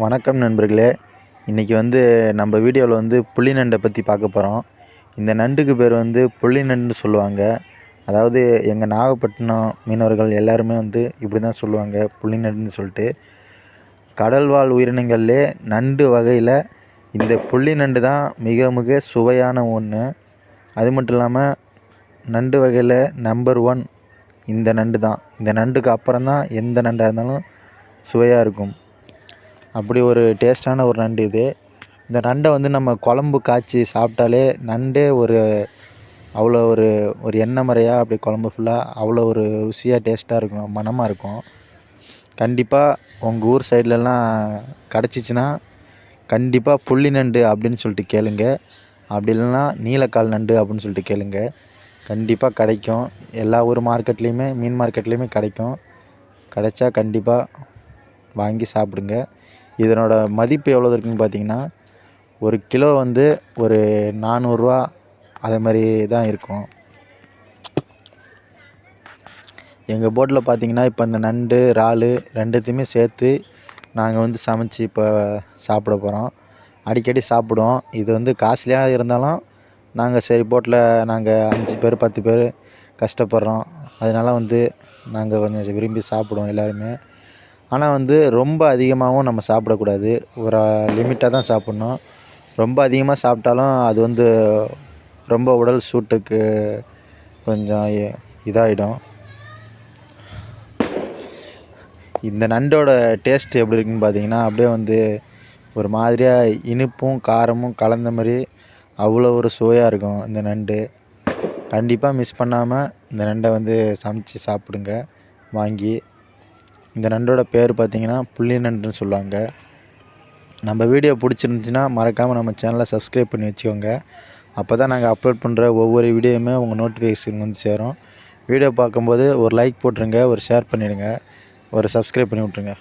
வணக்கம் நண்பர்களே. இன்றைக்கி வந்து நம்ம வீடியோவில் வந்து புள்ளி நண்டை பற்றி பார்க்க போகிறோம் இந்த நண்டுக்கு பேர் வந்து புள்ளி நண்டுன்னு சொல்லுவாங்க. அதாவது எங்கள் நாகப்பட்டினம் மீனவர்கள் எல்லாருமே வந்து இப்படி தான் சொல்லுவாங்க புள்ளி நண்டுன்னு சொல்லிட்டு. கடல் வாழ் உயிரினங்கள்லே நண்டு வகையில் இந்த புள்ளி நண்டு தான் மிக மிக சுவையான ஒன்று அது மட்டும் இல்லாமல் நண்டு வகையில் நம்பர் ஒன் இந்த நண்டு தான் இந்த நண்டுக்கு அப்புறம் தான் எந்த நண்டாக இருந்தாலும் சுவையாக இருக்கும். அப்படி ஒரு டேஸ்ட்டான ஒரு நண்டு இது. இந்த நண்டை வந்து நம்ம குழம்பு காய்ச்சி சாப்பிட்டாலே நண்டே ஒரு அவ்வளோ ஒரு ஒரு எண்ணெய் மறையாக அப்படி குழம்பு ஃபுல்லாக அவ்வளோ ஒரு ருசியாக டேஸ்ட்டாக இருக்கும் மணமாக இருக்கும். கண்டிப்பாக உங்கள் ஊர் சைட்லலாம் கிடச்சிச்சின்னா கண்டிப்பாக புள்ளி நண்டு அப்படின்னு சொல்லிட்டு கேளுங்க. அப்படி இல்லைன்னா நீலக்கால் நண்டு அப்படின்னு சொல்லிட்டு கேளுங்க. கண்டிப்பாக கிடைக்கும். எல்லா ஊர் மார்க்கெட்லேயுமே மீன் மார்க்கெட்லேயுமே கிடைக்கும். கிடைச்சா கண்டிப்பாக வாங்கி சாப்பிடுங்க. இதனோட மதிப்பு எவ்வளோ இருக்குன்னு பார்த்தீங்கன்னா ஒரு கிலோ வந்து ஒரு நானூறுரூவா அதே மாதிரி தான் இருக்கும். எங்கள் போட்டில் பார்த்தீங்கன்னா இப்போ இந்த நண்டு இறால் ரெண்டுத்தையுமே சேர்த்து நாங்கள் வந்து சமைச்சு இப்போ சாப்பிட போகிறோம் அடிக்கடி சாப்பிடுவோம். இது வந்து காஸ்ட்லியாக இருந்தாலும் நாங்கள் சரி போட்டில் நாங்கள் அஞ்சு பேர் பத்து பேர் கஷ்டப்படுறோம். அதனால் வந்து நாங்கள் கொஞ்சம் விரும்பி சாப்பிடுவோம் எல்லாருமே. ஆனால் வந்து ரொம்ப அதிகமாகவும் நம்ம சாப்பிடக்கூடாது. ஒரு லிமிட்டாக தான் சாப்பிட்ணும். ரொம்ப அதிகமாக சாப்பிட்டாலும் அது வந்து ரொம்ப உடல் சூட்டுக்கு கொஞ்சம் இதாகிடும் இந்த நண்டோட டேஸ்ட் எப்படி இருக்குன்னு பார்த்தீங்கன்னா அப்படியே வந்து ஒரு மாதிரியாக இனிப்பும் காரமும் கலந்த மாதிரி அவ்வளோ ஒரு சுவையாக இருக்கும் இந்த நண்டு. கண்டிப்பாக மிஸ் பண்ணாமல் இந்த நண்டை வந்து சமைச்சு சாப்பிடுங்க. வாங்கி இந்த நண்டோட பேர் பார்த்தீங்கன்னா புள்ளி நண்டுன்னு சொல்லுவாங்க. நம்ம வீடியோ பிடிச்சிருந்துச்சின்னா மறக்காமல் நம்ம சேனலை சப்ஸ்கிரைப் பண்ணி வச்சுக்கோங்க. அப்போ தான் நாங்கள் அப்லோட் பண்ணுற ஒவ்வொரு வீடியோவுமே உங்கள் நோட்டிஃபிகேஷன் வந்து சேரும். வீடியோ பார்க்கும்போது ஒரு லைக் போட்டுருங்க ஒரு ஷேர் பண்ணிவிடுங்க ஒரு சப்ஸ்கிரைப் பண்ணி விட்ருங்க